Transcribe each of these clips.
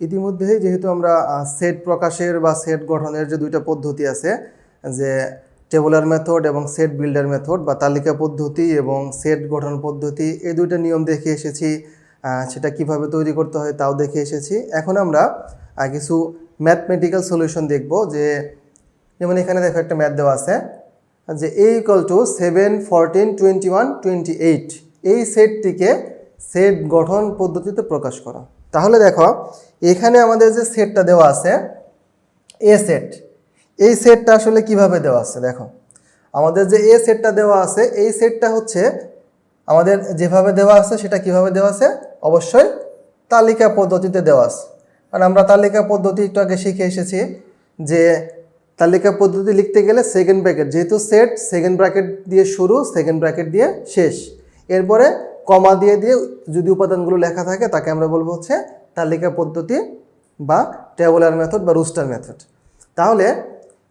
ইতিমধ্যে যেহেতু আমরা সেট প্রকাশের বা সেট গঠনের যে দুইটা পদ্ধতি আছে, যে টেবুলার মেথড এবং সেট বিল্ডার মেথড বা তালিকা পদ্ধতি এবং সেট গঠন পদ্ধতি, এই দুইটা নিয়ম দেখে এসেছি সেটা কীভাবে তৈরি করতে হয় তাও দেখে এসেছি। এখন আমরা কিছু ম্যাথমেটিক্যাল সলিউশন দেখব যে, যেমন এখানে দেখো একটা ম্যাথ দেওয়া আছে, যে A equal to seven fourteen twenty one twenty eight এই সেটটিকে সেট গঠন পদ্ধতিতে প্রকাশ করা। তাহলে দেখো, এখানে আমাদের যে সেটটা দেওয়া আছে এ সেট এই সেটটা আসলে কীভাবে দেওয়া আছে দেখো। আমাদের যে এ সেটটা দেওয়া আছে, এই সেটটা হচ্ছে আমাদের যেভাবে দেওয়া আছে, সেটা কীভাবে দেওয়া আছে? অবশ্যই তালিকা পদ্ধতিতে দেওয়া আছে। কারণ আমরা তালিকা পদ্ধতি একটু আগে শিখে এসেছি যে তালিকা পদ্ধতি লিখতে গেলে সেকেন্ড ব্র্যাকেট যেহেতু সেট সেকেন্ড ব্র্যাকেট দিয়ে শুরু সেকেন্ড ব্র্যাকেট দিয়ে শেষ। এরপরে কমা দিয়ে দিয়ে যদি উপাদানগুলো লেখা থাকে, তাকে আমরা বলব হচ্ছে তালিকা পদ্ধতি বা টেবুলার মেথড বা রুস্টার মেথড। তাহলে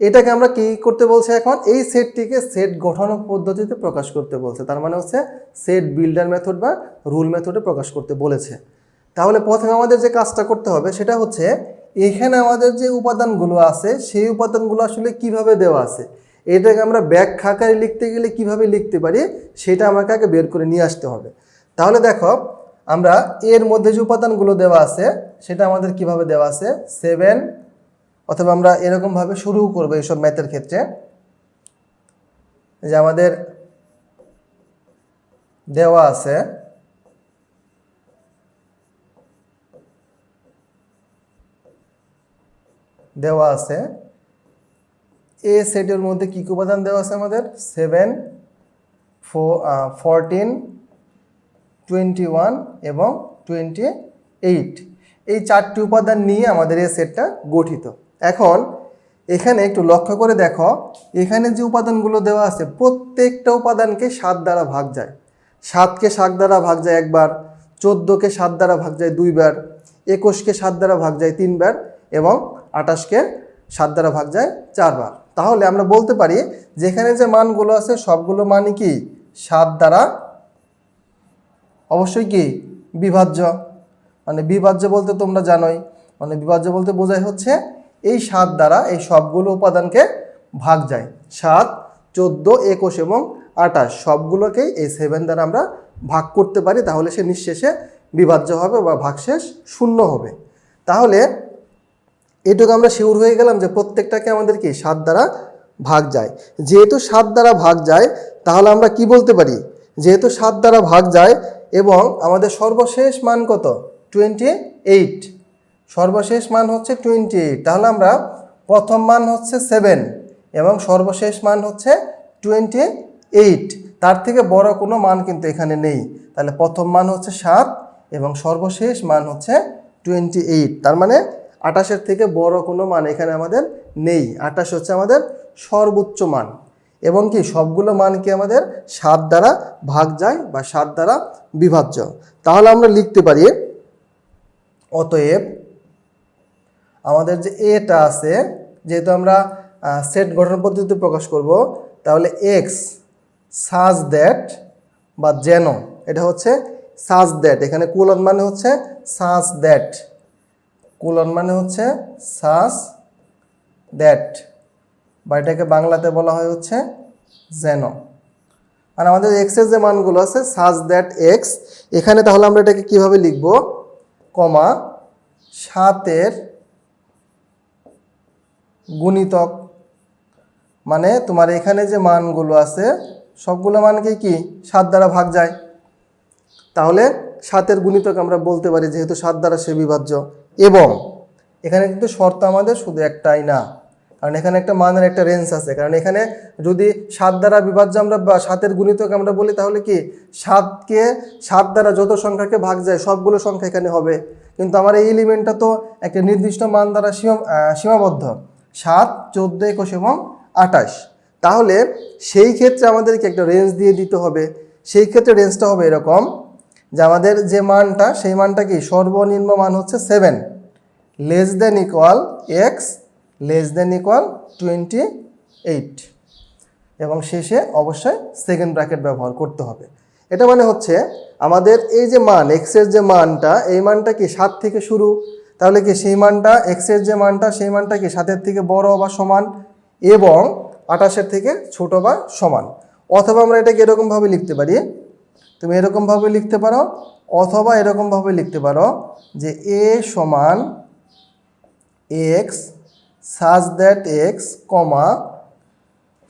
এটাকে আমরা কি করতে বলছে এখন? এই সেটটিকে সেট গঠন পদ্ধতিতে প্রকাশ করতে বলছে। তার মানে হচ্ছে সেট বিল্ডার মেথড বা রুল মেথডে প্রকাশ করতে বলেছে। তাহলে প্রথমে আমাদের যে কাজটা করতে হবে, সেটা হচ্ছে এখানে আমাদের যে উপাদানগুলো আছে, সেই উপাদানগুলো আসলে কীভাবে দেওয়া আছে, এটাকে আমরা ব্যাখ্যা আকারে লিখতে গেলে কীভাবে লিখতে পারি, সেটা আমাকে আগে বের করে নিয়ে আসতে হবে। তাহলে দেখো, আমরা এর মধ্যে যে উপাদানগুলো দেওয়া আছে, সেটা আমাদের কীভাবে দেওয়া আছে? সেভেন অথবা আমরা এরকমভাবে শুরু করব এইসব ম্যাথের ক্ষেত্রে। যে আমাদের দেওয়া আছে দেওয়া আছে, এ সেটের মধ্যে কী কী উপাদান দেওয়া আছে আমাদের? সেভেন ফোরটিন টোয়েন্টি ওয়ান এবং টোয়েন্টি এইট এই চারটি উপাদান নিয়ে আমাদের এই সেটটা গঠিত। এখন এখানে একটু লক্ষ্য করে দেখো, এখানে যে উপাদানগুলো দেওয়া আছে, প্রত্যেকটা উপাদানকে সাত দ্বারা ভাগ যায়। সাতকে সাত দ্বারা ভাগ যায় একবার, চোদ্দোকে সাত দ্বারা ভাগ যায় দুইবার, একুশকে সাত দ্বারা ভাগ যায় তিনবার এবং আঠাশকে সাত দ্বারা ভাগ যায় চারবার। তাহলে আমরা বলতে পারি, যেখানে যে মানগুলো আছে, সবগুলো মানই কি? সাত দ্বারা অবশ্যই কি? বিভাজ্য। মানে বিভাজ্য বলতে তোমরা জানোই। মানে বিভাজ্য বলতে বোঝায় হচ্ছে এই সাত দ্বারা এই সবগুলো উপাদানকে ভাগ যায়। সাত, চোদ্দ, একুশ এবং আঠাশ সবগুলোকেই এই সেভেন দ্বারা আমরা ভাগ করতে পারি, তাহলে সে নিঃশেষে বিভাজ্য হবে বা ভাগশেষ শূন্য হবে। তাহলে এটুকু আমরা শিওর হয়ে গেলাম যে প্রত্যেকটাকে আমাদের কি? সাত দ্বারা ভাগ যায়। যেহেতু সাত দ্বারা ভাগ যায়, তাহলে আমরা কি বলতে পারি? যেহেতু সাত দ্বারা ভাগ যায়, এবং আমাদের সর্বশেষ মান কত? টোয়েন্টি এইট সর্বশেষ মান হচ্ছে টোয়েন্টি এইট তাহলে আমরা প্রথম মান হচ্ছে সেভেন এবং সর্বশেষ মান হচ্ছে টোয়েন্টি এইট তার থেকে বড় কোনো মান কিন্তু এখানে নেই। তাহলে প্রথম মান হচ্ছে সাত, এবং সর্বশেষ মান হচ্ছে টোয়েন্টি এইট তার মানে আঠাশের থেকে বড় কোনো মান এখানে আমাদের নেই। আঠাশ হচ্ছে আমাদের সর্বোচ্চ মান। এবং কি সবগুলো মান কি আমাদের সাত দ্বারা ভাগ যায় বা সাত দ্বারা বিভাজ্য। তাহলে আমরা লিখতে পারি, অতএব আমাদের যে এটা আছে, যেহেতু আমরা সেট গঠন পদ্ধতিতে প্রকাশ করব, তাহলে এক্স সাজ দ্যাট বা যেন, এটা হচ্ছে সাজ দ্যাট এখানে কুলন মানে হচ্ছে সাজ দ্যাট কুলন মানে হচ্ছে সাজ দ্যাট বা এটাকে বাংলাতে বলা হয় হচ্ছে যেন আর আমাদের এক্সের যে মানগুলো আছে সাজ দ্যাট এক্স এখানে তাহলে আমরা এটাকে কীভাবে লিখব? কমা সাতের গুণিতক। মানে তোমার এখানে যে মানগুলো আছে, সবগুলো মানকে কি? সাত দ্বারা ভাগ যায়। তাহলে সাতের গুণিতক আমরা বলতে পারি, যেহেতু সাত দ্বারা সে বিভাজ্য। এবং এখানে কিন্তু শর্ত আমাদের শুধু একটাই না। কারণ এখানে একটা মানের একটা রেঞ্জ আছে। কারণ এখানে যদি সাত দ্বারা বিভাজ্য আমরা বা সাতের গুণিতক আমরা বলি, তাহলে কি? সাতকে, সাত দ্বারা যত সংখ্যাকে ভাগ যায়, সবগুলো সংখ্যা এখানে হবে। কিন্তু আমার এই এলিমেন্টটা তো একটা নির্দিষ্ট মান দ্বারা সীমা সীমাবদ্ধ। সাত, চোদ্দ, একুশ এবং আঠাশ। তাহলে সেই ক্ষেত্রে আমাদেরকে একটা রেঞ্জ দিয়ে দিতে হবে। সেই ক্ষেত্রে রেঞ্জটা হবে এরকম যে আমাদের যে মানটা, সেই মানটা কি? সর্বনিম্ন মান হচ্ছে seven less than equal x less than equal twenty eight এবং শেষে অবশ্যই সেকেন্ড ব্র্যাকেট ব্যবহার করতে হবে। এটা মানে হচ্ছে আমাদের এই যে মান এক্সের যে মানটা, এই মানটা কি সাত থেকে শুরু? তাহলে কি সেই মানটা এক্সের যে মানটা, সেই মানটা কি সাতের থেকে বড় বা সমান? এবং আঠাশের থেকে ছোট বা সমান। অথবা আমরা এটাকে এরকমভাবে লিখতে পারি। তুমি এরকমভাবে লিখতে পারো, অথবা এরকমভাবে লিখতে পারো যে এ সমান এক্স সাজ দ্যাট এক্স কমা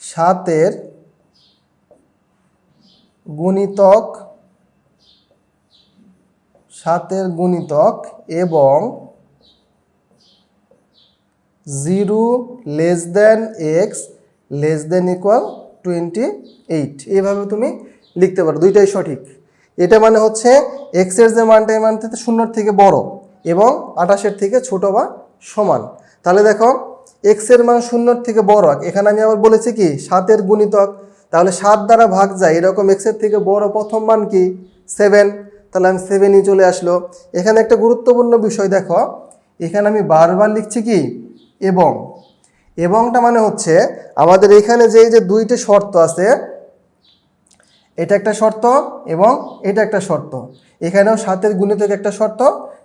সাতের গুণিতক সাতের গুণিতক এবং zero less than x less than equal twenty eight এইভাবে তুমি লিখতে পারো, দুইটাই সঠিক। এটা মানে হচ্ছে এক্সের যে মানটা এই মানটা শূন্যর থেকে বড় এবং আঠাশের থেকে ছোট বা সমান। তাহলে দেখো এক্সের মান শূন্যর থেকে বড় এখানে আমি আবার বলেছি কি, সাতের গুণিতক তাহলে সাত দ্বারা ভাগ যায়, এরকম এক্সের থেকে বড় প্রথম মান কি? সেভেন তাহলে আমি সেভেনই চলে আসলো। এখানে একটা গুরুত্বপূর্ণ বিষয় দেখো, এখানে আমি বারবার লিখছি কি? এবং। এবংটা মানে হচ্ছে, আমাদের এখানে যে যে দুইটি শর্ত আছে, এটা একটা শর্ত এবং এটা একটা শর্ত। এখানেও সাতের গুণিতক একটা শর্ত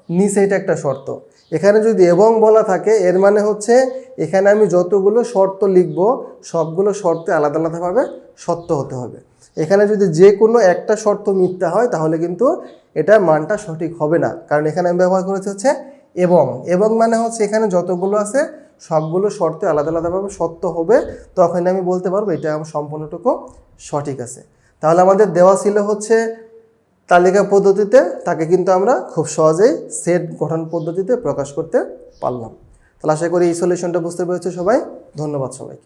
নিচে এটা একটা শর্ত। এখানে যদি এবং বলা থাকে, এর মানে হচ্ছে এখানে আমি যতগুলো শর্ত লিখব, সবগুলো শর্তে আলাদা আলাদাভাবে সত্য হতে হবে। এখানে যদি যে কোনো একটা শর্ত মিথ্যা হয়, তাহলে কিন্তু এটা মানটা সঠিক হবে না। কারণ এখানে আমি ব্যবহার করেছি হচ্ছে এবং। এবং মানে হচ্ছে এখানে যতগুলো আছে, সবগুলো শর্তে আলাদা আলাদাভাবে সত্য হবে তখন আমি বলতে পারব এটা আমার সম্পূর্ণটুকু সঠিক আছে। তাহলে আমাদের দেওয়া ছিল হচ্ছে তালিকা পদ্ধতিতে তাকে কিন্তু আমরা খুব সহজেই সেট গঠন পদ্ধতিতে প্রকাশ করতে পারলাম। তাহলে আশা করি এই সলিউশনটা বুঝতে পেরেছ সবাই। ধন্যবাদ সবাইকে।